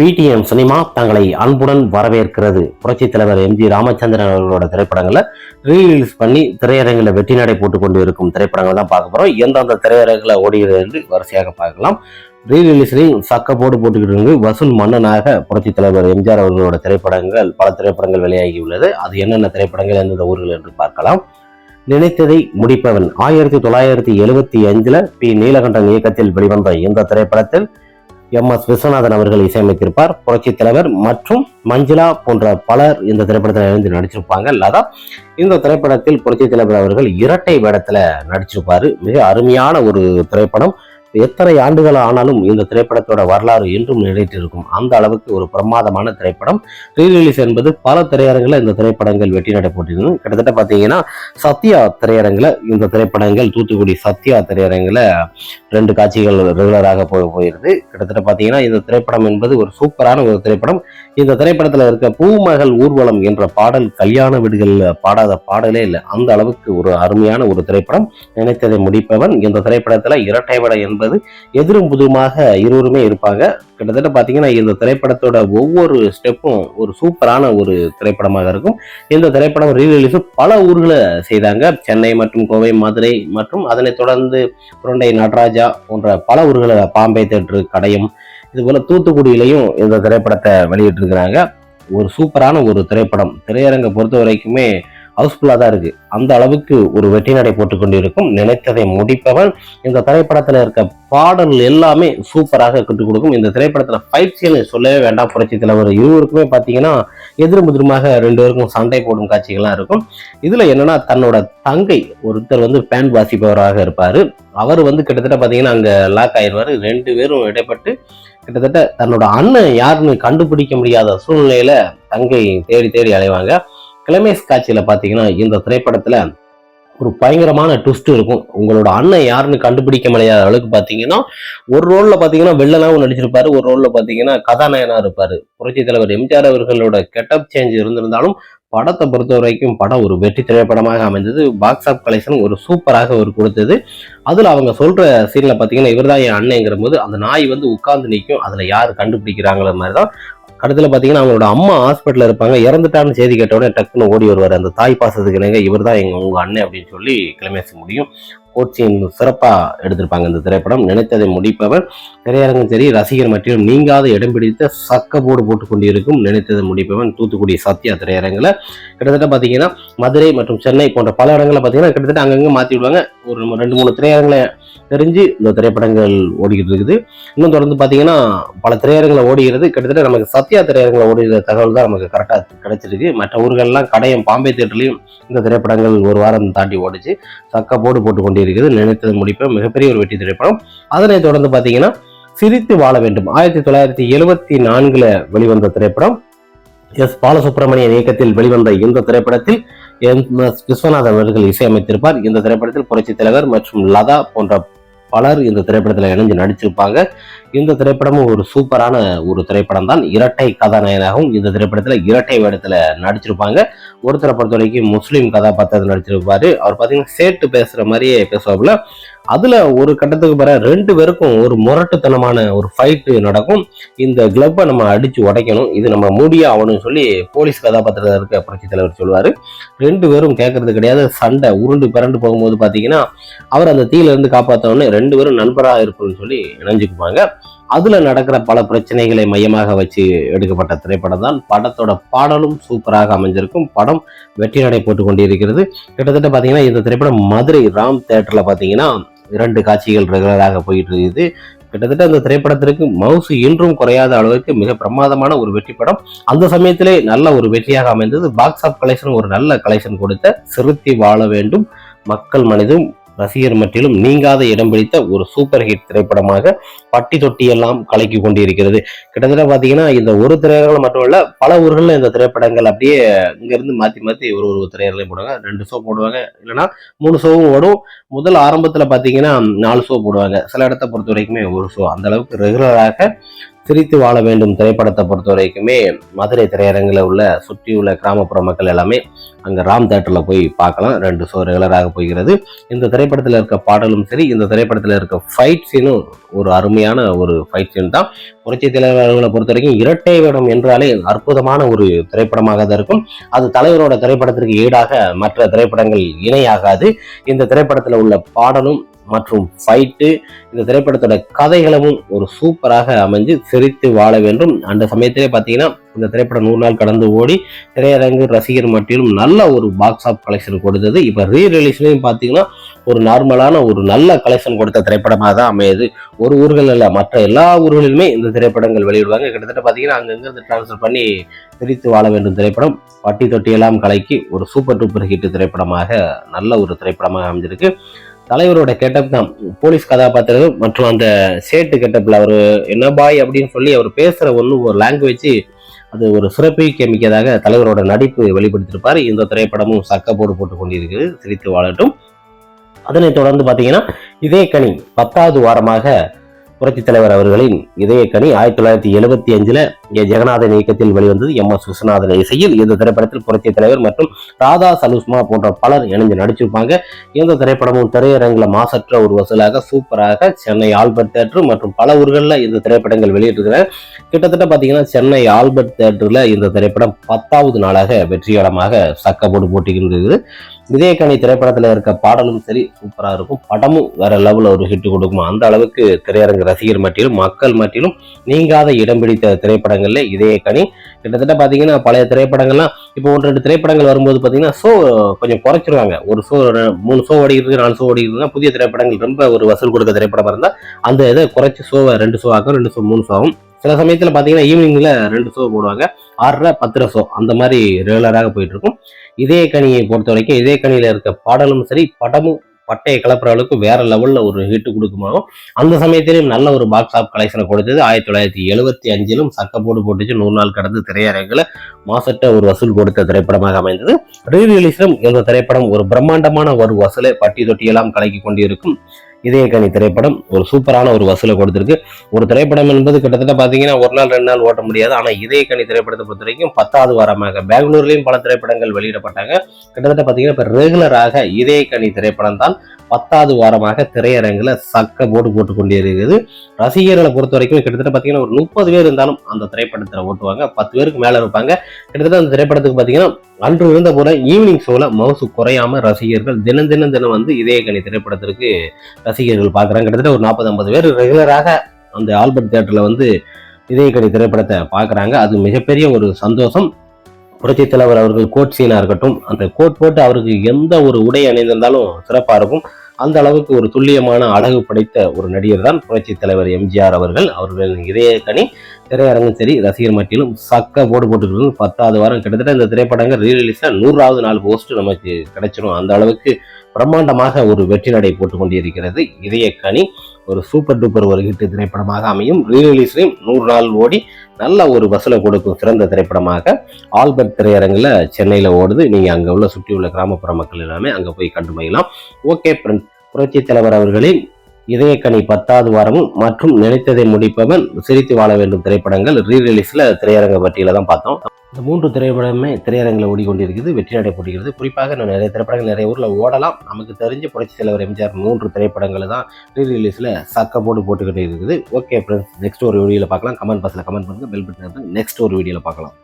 பிடிஎம் cinema தங்களை அன்புடன் வரவேற்கிறது. புரட்சி தலைவர் எம்ஜி ராமச்சந்திரன் அவர்களோட திரைப்படங்களை ரீலீஸ் பண்ணி திரையரங்கில் வெற்றி நடை போட்டு கொண்டு இருக்கும் திரைப்படங்கள் தான் பார்க்க போகிறோம் எந்தெந்த திரையரங்கில் ஓடுகிறது என்று வரிசையாக பார்க்கலாம். ரீரிலீஸ்லையும் சக்கப்போடு போட்டுக்கிட்டு இருந்து வசூல் மன்னனாக புரட்சி தலைவர் எம்ஜிஆர் அவர்களோட திரைப்படங்கள் பல திரைப்படங்கள் வெளியாகி உள்ளது. அது என்னென்ன திரைப்படங்கள் எந்தெந்த ஊர்கள் என்று பார்க்கலாம். நினைத்ததை முடிப்பவன். ஆயிரத்தி தொள்ளாயிரத்தி எழுபத்தி அஞ்சுல பி. நீலகண்டன் இயக்கத்தில் வெளிவந்த இந்த திரைப்படத்தில் எம் எஸ் விஸ்வநாதன் அவர்கள் இசையமைத்திருப்பார். புரட்சி தலைவர் மற்றும் மஞ்சுளா போன்ற பலர் இந்த திரைப்படத்தில் இணைந்து நடிச்சிருப்பாங்க. லதா இந்த திரைப்படத்தில் புரட்சி தலைவர் அவர்கள் இரட்டை வேடத்துல நடிச்சிருப்பாரு. மிக அருமையான ஒரு திரைப்படம். எத்தனை ஆண்டுகள் ஆனாலும் இந்த திரைப்படத்தோட வரலாறு என்றும் நிலைத்திருக்கும். அந்த அளவுக்கு ஒரு பிரமாதமான திரைப்படம். ரீரிலீஸ் என்பது பல திரையரங்கில் இந்த திரைப்படங்கள் வெற்றி நடை போட்டிருந்தது. கிட்டத்தட்ட பார்த்தீங்கன்னா சத்யா திரையரங்கில் இந்த திரைப்படங்கள் தூத்துக்குடி சத்யா திரையரங்கில் ரெண்டு காட்சிகள் ரெகுலராக போய் போயிருது. கிட்டத்தட்ட பார்த்தீங்கன்னா இந்த திரைப்படம் என்பது ஒரு சூப்பரான ஒரு திரைப்படம். இந்த திரைப்படத்தில் இருக்க பூமகள் ஊர்வலம் என்ற பாடல் கல்யாண வீடுகளில் பாடாத பாடலே இல்லை. அந்த அளவுக்கு ஒரு அருமையான ஒரு திரைப்படம். நினைத்ததை முடிப்பவன் இந்த திரைப்படத்தில் இரட்டை விட என்பது எதிரும் புதுமாக இருவருமே இருப்பாங்க. கிட்டத்தட்ட பார்த்தீங்கன்னா இந்த திரைப்படத்தோட ஒவ்வொரு ஸ்டெப்பும் ஒரு சூப்பரான ஒரு திரைப்படமாக இருக்கும். இந்த திரைப்படம் ரீரிலீஸ் பல ஊர்களை செய்தாங்க. சென்னை மற்றும் கோவை மதுரை மற்றும் அதனைத் தொடர்ந்து புரண்டை நடராஜா போன்ற பல ஊர்களை பாம்பே தேட்டரு கடையம் இதுபோல் தூத்துக்குடியிலையும் இந்த திரைப்படத்தை வெளியிட்டிருக்கிறாங்க. ஒரு சூப்பரான ஒரு திரைப்படம். திரையரங்கை பொறுத்த வரைக்குமே ஹவுஸ்ஃபுல்லாக தான் இருக்கு. அந்த அளவுக்கு ஒரு வெற்றி நடை போட்டுக்கொண்டிருக்கும். நினைத்ததை முடிப்பவன் இந்த திரைப்படத்தில் இருக்க பாடல் எல்லாமே சூப்பராக கற்றுக் கொடுக்கும். இந்த திரைப்படத்தில் ஃபைட் சீன் சொல்லவே வேண்டாம். புரட்சி தலைவர் இருவருக்குமே பார்த்தீங்கன்னா எதிரும் எதிருமாக ரெண்டு பேருக்கும் சண்டை போடும் காட்சிகள்லாம் இருக்கும். இதில் என்னென்னா தன்னோட தங்கை ஒருத்தர் வந்து பேன் வாசிப்பவராக இருப்பார். அவர் வந்து கிட்டத்தட்ட பார்த்தீங்கன்னா அங்கே லாக் ஆயிடுவாரு ரெண்டு பேரும் இடைப்பட்டு கிட்டத்தட்ட தன்னோட அண்ணன் யாருன்னு கண்டுபிடிக்க முடியாத சூழ்நிலையில தங்கை தேடி தேடி அலைவாங்க. கிளைமேக்ஸ் காட்சியில் பார்த்தீங்கன்னா இந்த திரைப்படத்தில் ஒரு பயங்கரமான ட்விஸ்ட் இருக்கும். உங்களோட அண்ணன் யாருன்னு கண்டுபிடிக்க முடியாத அளவுக்கு பார்த்தீங்கன்னா ஒரு ரோலில் பார்த்தீங்கன்னா வெள்ளனாவும் நடிச்சிருப்பாரு. ஒரு ரோலில் பார்த்தீங்கன்னா கதாநாயனாக இருப்பார். புரட்சி தலைவர் எம்ஜிஆர் அவர்களோட கெட்டப் சேஞ்ச் இருந்திருந்தாலும் படத்தை பொறுத்த வரைக்கும் படம் ஒரு வெற்றி திரைப்படமாக அமைந்தது. பாக்ஸ் ஆஃப் கலெக்ஷன் ஒரு சூப்பராக ஒரு கொடுத்தது. அதில் அவங்க சொல்கிற சீன்ல பார்த்தீங்கன்னா இவர்தான் என் அண்ணங்கிற போது அந்த நாய் வந்து உட்கார்ந்து நிற்கும் அதில் யார் கண்டுபிடிக்கிறாங்கிற மாதிரி தான் அடுத்துல பார்த்தீங்கன்னா அவங்களோட அம்மா ஹாஸ்பிட்டலில் இருப்பாங்க. இறந்துட்டான்னு செய்தி கேட்டவுடனே டக்குன்னு ஓடி வருவார். அந்த தாய் பாசத்துக்கு இணங்க இவர் தான் எங்கள் உங்கள் அண்ணன் அப்படின்னு சொல்லி கிளம்பேச முடியும். கோச்சிங் சிறப்பாக எடுத்திருப்பாங்க இந்த திரைப்படம். நினைத்ததை முடிப்பவர் திரையரங்கும் சரி ரசிகர் மற்றும் நீங்காத இடம் பிடித்த சக்க போடு போட்டு கொண்டிருக்கும் நினைத்ததை முடிப்பவன் தூத்துக்குடி சத்யா திரையரங்கில். கிட்டத்தட்ட பார்த்தீங்கன்னா மதுரை மற்றும் சென்னை போன்ற பல இடங்களில் பார்த்தீங்கன்னா கிட்டத்தட்ட அங்கங்கே மாற்றி விடுவாங்க. ஒரு ரெண்டு மூணு திரையரங்களை தெரிஞ்சு இந்த திரைப்படங்கள் ஓடிக்கிட்டு இருக்குது. இன்னும் தொடர்ந்து பார்த்தீங்கன்னா பல திரையரங்களை ஓடுகிறது கிட்டத்தட்ட நமக்கு சத்யா திரையரங்களை ஓடுகிற தகவல் தான் நமக்கு கரெக்டாக கிடைச்சிருக்கு. மற்ற ஊர்கள்லாம் கடையம் பாம்பே தேட்டர்லையும் இந்த திரைப்படங்கள் ஒரு வாரம் தாண்டி ஓடிச்சு. சக்க போடு போட்டு கொண்டிருக்கிறது நினைத்தது முடிப்பேன். மிகப்பெரிய ஒரு வெற்றி திரைப்படம். அதனை தொடர்ந்து பார்த்தீங்கன்னா சிரித்து வாழ வேண்டும். ஆயிரத்தி தொள்ளாயிரத்தி எழுபத்தி நான்குல வெளிவந்த திரைப்படம். எஸ். பாலசுப்ரமணியன் இயக்கத்தில் வெளிவந்த இந்த திரைப்படத்தில் எம் எஸ் விஸ்வநாதன் அவர்கள் இசையமைத்திருப்பார். இந்த திரைப்படத்தில் புரட்சி தலைவர் மற்றும் லதா போன்ற பலர் இந்த திரைப்படத்தில் இணைஞ்சு நடிச்சிருப்பாங்க. இந்த திரைப்படமும் ஒரு சூப்பரான ஒரு திரைப்படம் தான் இரட்டை கதாநாயகனாகவும் இந்த திரைப்படத்தில் இரட்டை வேடத்தில் நடிச்சிருப்பாங்க. ஒருத்தரை பொறுத்த வரைக்கும் முஸ்லீம் கதாபாத்திரத்தில் நடிச்சிருப்பாரு. அவர் பார்த்தீங்கன்னா சேட்டு பேசுகிற மாதிரியே பேசுவாப்புல. அதில் ஒரு கட்டத்துக்கு பிறகு ரெண்டு பேருக்கும் ஒரு முரட்டுத்தனமான ஒரு ஃபைட்டு நடக்கும். இந்த கிளப்பை நம்ம அடிச்சு உடைக்கணும். இது நம்ம மூடியே ஆகணும்னு சொல்லி போலீஸ் கதாபாத்திரத்தில் இருக்க புரட்சி தலைவர் சொல்லுவார். ரெண்டு பேரும் கேட்கறது கிடையாது. சண்டை உருண்டு பிறண்டு போகும்போது பார்த்தீங்கன்னா அவர் அந்த தீயில இருந்து காப்பாற்றவுடனே ரெண்டு பேரும் நண்பராக இருக்கணும்னு சொல்லி இணைஞ்சுக்குவாங்க அதுல நடக்கிற பல பிரச்சனைகளை மையமாக வச்சு எடுக்கப்பட்ட திரைப்படம் தான் படத்தோட பாடலும் சூப்பராக அமைஞ்சிருக்கும். படம் வெற்றி நடை போட்டு கொண்டிருக்கிறது. கிட்டத்தட்ட பார்த்தீங்கன்னா இந்த திரைப்படம் மதுரை ராம் தேட்டர்ல பார்த்தீங்கன்னா இரண்டு காட்சிகள் ரெகுலராக போயிட்டு இருக்குது. கிட்டத்தட்ட அந்த திரைப்படத்திற்கு மவுசு இன்றும் குறையாத அளவுக்கு மிக பிரமாதமான ஒரு வெற்றி படம். அந்த சமயத்திலே நல்ல ஒரு வெற்றியாக அமைந்தது. பாக்ஸ் ஆஃப் கலெக்ஷன் ஒரு நல்ல கலெக்ஷன் கொடுத்த சிறுத்தி வாழ வேண்டும். மக்கள் மனிதும் ரசிகர் மட்டிலும் நீங்காத இடம் பிடித்த ஒரு சூப்பர் ஹிட் திரைப்படமாக பட்டி தொட்டி எல்லாம் கலக்கி கொண்டிருக்கிறது. கிட்டத்தட்ட பார்த்தீங்கன்னா இந்த ஒரு திரையரங்கில் மட்டும் இல்ல பல ஊர்களில் இந்த திரைப்படங்கள் அப்படியே இங்கிருந்து மாற்றி மாற்றி ஒரு ஒரு திரையரங்களையும் போடுவாங்க. ரெண்டு ஷோ போடுவாங்க. இல்லைன்னா மூணு ஷோவும் ஓடும். முதல் ஆரம்பத்தில் பார்த்தீங்கன்னா நாலு ஷோ போடுவாங்க. சில இடத்த பொறுத்த வரைக்குமே ஒரு ஷோ அந்த அளவுக்கு ரெகுலராக சிரித்து வாழ வேண்டும் திரைப்படத்தை பொறுத்த வரைக்குமே. மதுரை திரையரங்கில் உள்ள சுற்றியுள்ள கிராமப்புற மக்கள் எல்லாமே அங்கே ராம் தேட்டரில் போய் பார்க்கலாம். ரெண்டு ஷோ ரெகுலராக போகிறது இந்த திரைப்படத்தில் இருக்க பாடலும் சரி இந்த திரைப்படத்தில் இருக்க ஃபைட் சீனும் ஒரு அருமையான ஒரு ஃபைட் சீன் தான். புரட்சி தலைவர்களை பொறுத்த வரைக்கும் இரட்டை வேடம் என்றாலே அற்புதமான ஒரு திரைப்படமாக தான் இருக்கும். அது தலைவரோட திரைப்படத்திற்கு ஈடாக மற்ற திரைப்படங்கள் இணையாகாது. இந்த திரைப்படத்தில் உள்ள பாடலும் மற்றும் ஃபைட்டு இந்த திரைப்படத்தோட கதைகளும் ஒரு சூப்பராக அமைஞ்சு சிரித்து வாழ வேண்டும். அந்த சமயத்திலே பார்த்தீங்கன்னா இந்த திரைப்படம் நூறு நாள் கடந்து ஓடி திரையரங்கு ரசிகர் மட்டிலும் நல்ல ஒரு பாக்ஸ் ஆஃப் கலெக்ஷன் கொடுத்தது. இப்போ ரீ ரிலீஸ்லையும் பார்த்தீங்கன்னா ஒரு நார்மலான ஒரு நல்ல கலெக்ஷன் கொடுத்த திரைப்படமாக தான் அமையுது. ஒரு ஊர்கள் இல்லை மற்ற எல்லா ஊர்களிலுமே இந்த திரைப்படங்கள் வெளியிடுவாங்க. கிட்டத்தட்ட பார்த்தீங்கன்னா அங்கங்கே டிரான்ஸ்ஃபர் பண்ணி பிரித்து வாழ வேண்டும் திரைப்படம். பட்டி தொட்டியெல்லாம் கலைக்கு ஒரு சூப்பர் டூப்பர் ஹிட் திரைப்படமாக நல்ல ஒரு திரைப்படமாக அமைஞ்சிருக்கு. தலைவரோட கெட்டப் தான். போலீஸ் கதாபாத்திரம் மற்றும் அந்த சேட்டு கெட்டப்பில் அவர் என்ன பாய்? அப்படின்னு சொல்லி அவர் பேசுகிற ஒன்று ஒரு லாங்குவேஜ் அது ஒரு சிறப்பை கேமிக்கதாக தலைவரோட நடிப்பு வெளிப்படுத்தியிருப்பார். இந்த திரைப்படமும் சக்கப்போடு போட்டு கொண்டிருக்கிறது சிரித்து வாழட்டும். அதனைத் தொடர்ந்து பார்த்தீங்கன்னா இதே கனி பத்தாவது வாரமாக புரட்சித் தலைவர் அவர்களின் இதயக்கனி ஆயிரத்தி தொள்ளாயிரத்தி எழுபத்தி அஞ்சுல ஏ. ஜெகநாதன் இயக்கத்தில் வெளிவந்தது எம். எஸ். விஸ்வநாதன் இசையில். இந்த திரைப்படத்தில் புரட்சித் தலைவர் மற்றும் ராதா சலுஸ்மா போன்ற பலர் இணைந்து நடிச்சிருப்பாங்க. இந்த திரைப்படமும் திரையரங்குல மாசற்ற ஒரு வசூலாக சூப்பராக சென்னை ஆல்பர்ட் தேட்டர் மற்றும் பல ஊர்களில் இந்த திரைப்படங்கள் வெளியிட்டிருக்கிறாங்க. கிட்டத்தட்ட பார்த்தீங்கன்னா சென்னை ஆல்பர்ட் தேட்டரில் இந்த திரைப்படம் பத்தாவது நாளாக வெற்றிகரமாக சக்கப்போடு போட்டிக்கின்றது விஜயக்கணி திரைப்படத்தில் இருக்க பாடலும் சரி சூப்பராக இருக்கும். படமும் வேற லெவலில் ஒரு ஹிட் கொடுக்கும்? அந்த அளவுக்கு திரையரங்கு ரசிகர் மட்டிலும் மக்கள் மட்டிலும் நீங்காத இடம் பிடித்த திரைப்படங்கள்ல இதயக்கணி கிட்டத்தட்ட பார்த்தீங்கன்னா பழைய திரைப்படங்கள்லாம் இப்போ ஒன்று ரெண்டு திரைப்படங்கள் வரும்போது பார்த்தீங்கன்னா ஷோ கொஞ்சம் குறைச்சிருவாங்க. ஒரு ஷோ மூணு ஷோ ஓடிக்கிறது நாலு ஷோ ஓடிக்கிறதுனா புதிய திரைப்படங்கள் ரொம்ப ஒரு வசூல் கொடுக்க திரைப்படமாக இருந்தால் அந்த இதை குறைச்சி ஷோவை ரெண்டு ஷோ ஆகும் ரெண்டு ஷோ மூணு ஷோ ஆகும். சில சமயத்தில் பார்த்தீங்கன்னா ஈவினிங்கில் ரெண்டு ஷோ போடுவாங்க. ஆறரை பத்தரை ஷோ அந்த மாதிரி ரெகுலராக போயிட்டுருக்கும் இதே கனியை பொறுத்த வரைக்கும் இதே கனியில் இருக்க பாடலும் சரி படமும் பட்டையை கிளப்புற அளவுக்கு வேற லெவலில் ஒரு ஹிட்டு கொடுக்குமாகும். அந்த சமயத்திலையும் நல்ல ஒரு பாக்ஸ் ஆஃப் கலெக்ஷனை கொடுத்தது. ஆயிரத்தி தொள்ளாயிரத்தி எழுபத்தி அஞ்சிலும் சக்கப்போடு போட்டுச்சு. நூறு நாள் கடந்து திரையரங்கில் மாசட்ட ஒரு வசூல் கொடுத்த திரைப்படமாக அமைந்தது. ரீ ரிலீஸிலும் இந்த திரைப்படம் ஒரு பிரம்மாண்டமான ஒரு வசூலை பட்டி தொட்டியெல்லாம் கலக்கி கொண்டிருக்கும். இதயக்கணி திரைப்படம் ஒரு சூப்பரான ஒரு வசூலை கொடுத்திருக்கு. ஒரு திரைப்படம் என்பது கிட்டத்தட்ட பார்த்தீங்கன்னா ஒரு நாள் ரெண்டு நாள் ஓட்ட முடியாது. ஆனால் இதயக்கணி திரைப்படத்தை பொறுத்த வரைக்கும் பத்தாவது வாரமாக பெங்களூர்லேயும் பல திரைப்படங்கள் வெளியிடப்பட்டாங்க. கிட்டத்தட்ட பார்த்தீங்கன்னா இப்போ ரெகுலராக இதயக்கனி திரைப்படம் தான் பத்தாவது வாரமாக திரையரங்கில் சக்க போட்டு போட்டு கொண்டே இருக்குது ரசிகர்களை பொறுத்த வரைக்கும் கிட்டத்தட்ட பார்த்தீங்கன்னா ஒரு முப்பது பேர் இருந்தாலும் அந்த திரைப்படத்தில் ஓட்டுவாங்க. பத்து பேருக்கு மேலே இருப்பாங்க. கிட்டத்தட்ட அந்த திரைப்படத்துக்கு பார்த்தீங்கன்னா அன்று இருந்த போல ஈவினிங் ஷோவில் மவுசு குறையாம ரசிகர்கள் தினம் தினம் தினம் வந்து இதயக்கனி திரைப்படத்திற்கு ரசிகர்கள் பார்க்குறாங்க கிட்டத்தட்ட ஒரு நாற்பது ஐம்பது பேர் ரெகுலராக அந்த ஆல்பர்ட் தேட்டரில் வந்து இதயக்கனி திரைப்படத்தை பார்க்குறாங்க அது மிகப்பெரிய ஒரு சந்தோஷம். புரட்சி தலைவர் அவர்கள் கோட் சீனாக இருக்கட்டும் அந்த கோட் போட்டு அவருக்கு எந்த ஒரு உடை அணிந்திருந்தாலும் சிறப்பாக இருக்கும். அந்த அளவுக்கு ஒரு துல்லியமான அழகு படைத்த ஒரு நடிகர் தான் புரட்சி தலைவர் எம்ஜிஆர் அவர்கள். அவர்களின் இதயக்கணி கனி திரையரங்கும் சரி ரசிகர் மட்டிலும் சக்க போடு போட்டுக்கிறது பத்தாவது வாரம் கிட்டத்தட்ட இந்த திரைப்படங்கள் ரீ ரிலீஸில் நூறாவது நாள் போஸ்ட் நமக்கு கிடைச்சிரும். அந்த அளவுக்கு பிரம்மாண்டமாக ஒரு வெற்றி நடை போட்டுக்கொண்டு இருக்கிறது இதய கனி ஒரு சூப்பர் டூப்பர் ஒரு ஹிட் திரைப்படமாக அமையும். ரீ ரிலீஸ்லையும் நூறு நாள் ஓடி நல்ல ஒரு வசூலை கொடுக்கும் சிறந்த திரைப்படமாக. ஆல்பர்ட் திரையரங்கில் சென்னையில் ஓடுது. நீங்கள் அங்கே உள்ள சுற்றி உள்ள கிராமப்புற மக்கள் எல்லாமே அங்கே போய் கண்டு மகிழலாம். ஓகே ஃப்ரெண்ட்ஸ் புரட்சி தலைவர் அவர்களின் இதயக்கனி பத்தாவது வாரமும் மற்றும் நினைத்ததை முடிப்பவன் சிரித்து வாழ வேண்டும் திரைப்படங்கள். ரீ ரிலீஸில் திரையரங்க பட்டியல தான் பார்த்தோம். இந்த மூன்று திரைப்படமே திரையரங்கில் ஓடிக்கொண்டிருக்குது வெற்றி நடை குறிப்பாக இன்னும் நிறைய திரைப்படங்கள் நிறைய ஊரில் ஓடலாம். நமக்கு தெரிஞ்ச புரட்சி தலைவர் எம்ஜிஆர் மூன்று திரைப்படங்கள் தான் ரீ ரிலீஸில் சக்க போட்டு போட்டுக்கிட்டு இருக்குது. ஓகே ஃப்ரெண்ட்ஸ் நெக்ஸ்ட் ஒரு வீடியோவில் பார்க்கலாம். கமெண்ட் பாக்ஸில் கமெண்ட் பண்ணுங்கள் பெல் பட்டன் நெக்ஸ்ட் ஒரு வீடியோவில் பார்க்கலாம்.